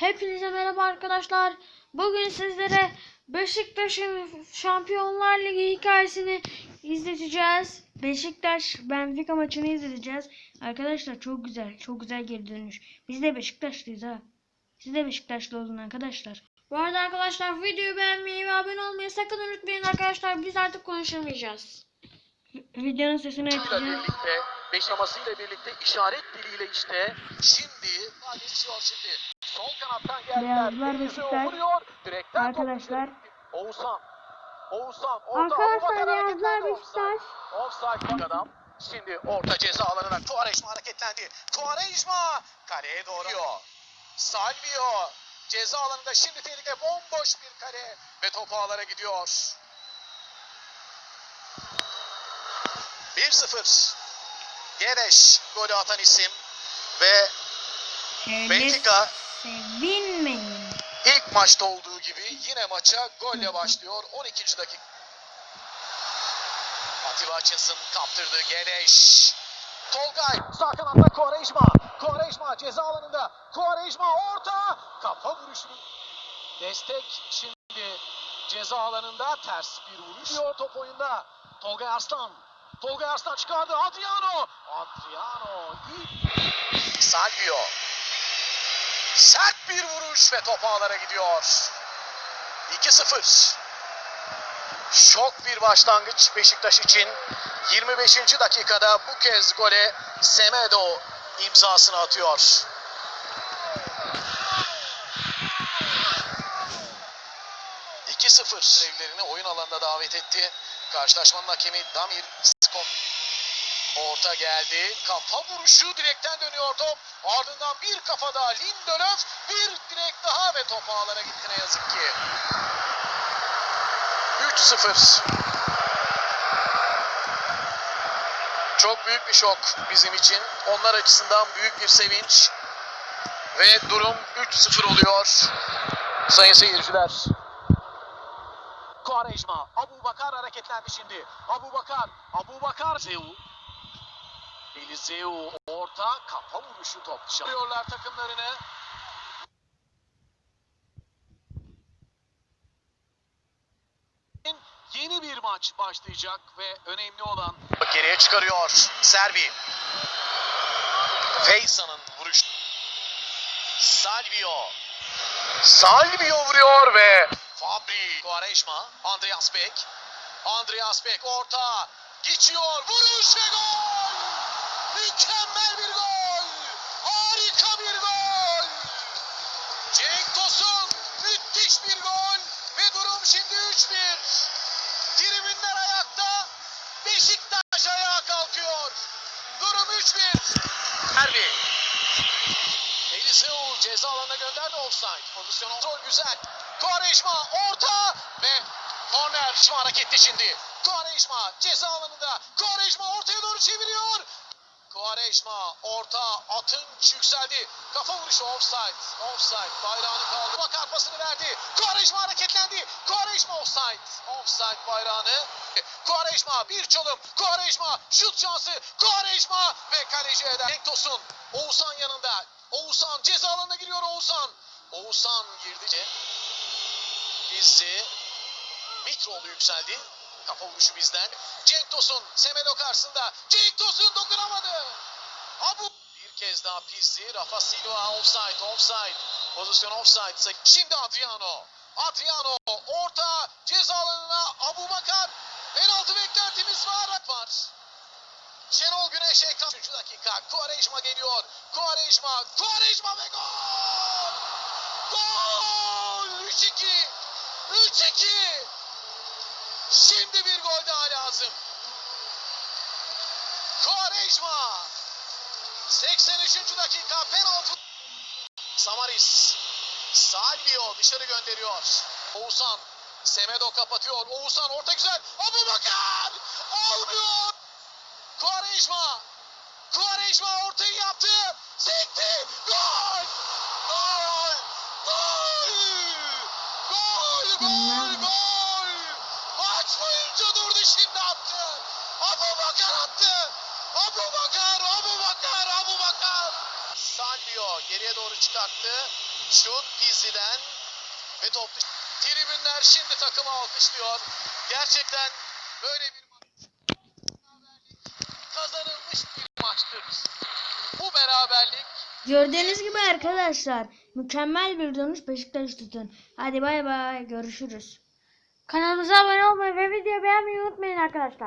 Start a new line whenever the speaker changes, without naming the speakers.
Hepinize merhaba arkadaşlar. Bugün sizlere Beşiktaş'ın Şampiyonlar Ligi hikayesini izleteceğiz. Beşiktaş Benfica maçını izleteceğiz. Arkadaşlar çok güzel, çok güzel geri dönüş. Biz de Beşiktaşlıyız ha. Siz de Beşiktaşlı olun arkadaşlar. Bu arada arkadaşlar videoyu beğenmeyi ve abone olmayı sakın unutmayın arkadaşlar. Biz artık konuşamayacağız. Videonun sesini açacağız.
birlikte, beşlamasıyla birlikte işaret diliyle işte şimdi geçiyor şimdi. Sol kanattan geldiler.
Beyazlar Beşiktaş.
Direkten top
Arkadaşlar.
Oğuzhan. Oğuzhan. Orta
Arkadaşlar Beyazlar. Beşiktaş.
Offside bak adam. Şimdi orta ceza alanına Quaresma hareketlendi. Quaresma kaleye doğru. Salvio ceza alanında şimdi tehlike bomboş bir kale ve topu ağlara gidiyor. 1-0. Gereş golü atan isim ve Benfica
sevinmeyin.
ilk maçta olduğu gibi yine maça golle başlıyor. 12. dakika. Atiba Hutchinson kaptırdı. Gereş. Tolgay sağ kanatta Quaresma. Quaresma ceza alanında. Quaresma orta. Kafa vuruşu. Destek şimdi ceza alanında ters bir vuruş. Diyor top oyunda. Tolgay Arslan. Tolgay Arslan çıkardı. Adriano. Adriano. Salvio. Sert bir vuruş ve top ağlara gidiyor. 2-0. Şok bir başlangıç Beşiktaş için. 25. dakikada bu kez gole Semedo imzasını atıyor. ...2-0 evlerini oyun alanına davet etti. Karşılaşmanın hakemi Damir Skop. Orta geldi. Kafa vuruşu direkten dönüyor top. Ardından bir kafa daha Lindelöf. Bir direk daha ve top ağlara gitti ne yazık ki. 3-0. Çok büyük bir şok bizim için. Onlar açısından büyük bir sevinç. Ve durum 3-0 oluyor. Sayın seyirciler. Quaresma, Abu Bakar hareketlendi şimdi. Abu Bakar, Abu Bakar, Zeu. Eliseu orta kafa vuruşu top dışarıyorlar takımlarını. Yeni bir maç başlayacak ve önemli olan geriye çıkarıyor Serbi. Feysan'ın vuruş. Salvio. Salvio vuruyor ve Fabri. Quaresma, Andreas Beck. Andreas Beck orta geçiyor. Vuruş ve gol! Mükemmel bir gol! Harika bir gol! Cenk Tosun müthiş bir gol ve durum şimdi 3-1. Tribünler ayakta. Beşiktaş ayağa kalkıyor. Durum 3-1. Herbi. Eliseu ceza alanına gönderdi offside. Pozisyon kontrol güzel. Quaresma orta ve korner şu hareketli şimdi. Quaresma ceza alanında. Quaresma ortaya doğru çeviriyor. Quaresma orta atınç yükseldi. Kafa vuruşu offside. Offside bayrağını kaldı. Bakar pasını verdi. Quaresma hareketlendi. Quaresma offside. Offside bayrağını. Quaresma bir çalım. Quaresma şut şansı. Quaresma ve kaleci eder. Cenk Tosun. Oğuzhan yanında. Oğuzhan ceza alanına giriyor Oğuzhan. Oğuzhan girdi. Bizzi. Mitroğlu yükseldi. Kafa vuruşu bizden. Cenk Tosun Semedo karşısında. Cenk Tosun dokunamadı. Abu bir kez daha Pizzi. Rafa Silva offside offside. Pozisyon offside. Şimdi Adriano. Adriano orta ceza alanına Abu Bakar. Penaltı beklentimiz var. var. Şenol Güneş ekran. 3. dakika. Quaresma geliyor. Quaresma. Quaresma ve gol! Gol! 3-2. 3-2. Şimdi bir gol daha lazım. Quaresma. 83. dakika penaltı. Samaris. Salvio dışarı gönderiyor. Oğuzhan. Semedo kapatıyor. Oğuzhan orta güzel. Abu Bakar. Olmuyor. Quaresma. Quaresma ortayı yaptı. Sekti. Gol. Gol. Gol. Gol. Gol. Gol. Maç boyunca durdu şimdi attı. Abu Bakar attı. Abu Bakar. Abu Bakar. Abu Bakar. Salvio geriye doğru çıkarttı. Şut Pizzi'den ve top Tribünler şimdi takımı alkışlıyor. Gerçekten böyle bir maç kazanılmış bir maçtır. Bu beraberlik
Gördüğünüz gibi arkadaşlar mükemmel bir dönüş Beşiktaş tutun. Hadi bay bay görüşürüz. Kanalımıza abone olmayı ve video beğenmeyi unutmayın arkadaşlar.